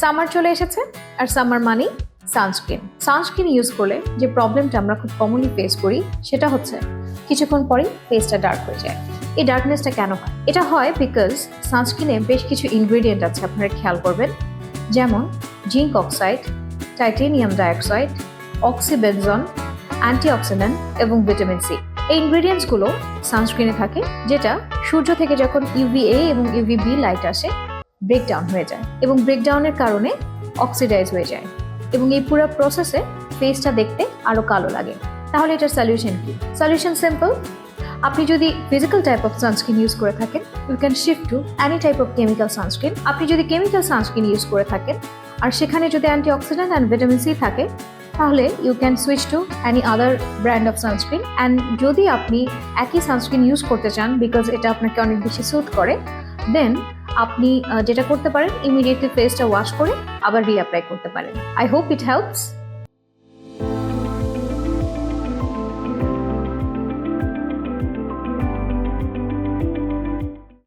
Summer চলে এসেছে আর সামার মানি সানস্ক্রিন। সানস্ক্রিন ইউজ করলে যে প্রবলেমটা আমরা খুব কমনলি ফেস করি, সেটা হচ্ছে কিছুক্ষণ পরেই ফেসটা ডার্ক হয়ে যায়। এই ডার্কনেসটা কেন হয়? এটা হয় বিকজ সানস্ক্রিনে বেশ কিছু ইনগ্রিডিয়েন্ট আছে, আপনারা খেয়াল করবেন। যেমন zinc oxide titanium dioxide oxybenzone antioxidant এবং ভিটামিন সি এই ইনগ্রিডিয়েন্টসগুলো সানস্ক্রিনে থাকে, যেটা সূর্য থেকে যখন ইউভিএ এবং ইউভিবি লাইট আসে ব্রেকডাউন হয়ে যায় এবং ব্রেকডাউনের কারণে অক্সিডাইজ হয়ে যায় এবং এই পুরো প্রসেসে ফেসটা দেখতে আরও কালো লাগে। তাহলে এটার সলিউশন কি? সলিউশন সিম্পল আপনি যদি physical type of sunscreen use করে থাকেন you can shift to any type of chemical sunscreen আপনি যদি কেমিক্যাল সানস্ক্রিন ইউজ করে থাকেন আর সেখানে যদি antioxidant and vitamin C থাকে, তাহলে you can switch to any other brand of sunscreen and যদি আপনি একই সানস্ক্রিন ইউজ করতে চান বিকজ এটা আপনাকে অনেক বেশি স্যুট করে দেন আপনি যেটা করতে পারেন ইমিডিয়েটলি ফেসটা ওয়াশ করে আবার রিঅ্যাপ্লাই করতে পারেন। I hope it helps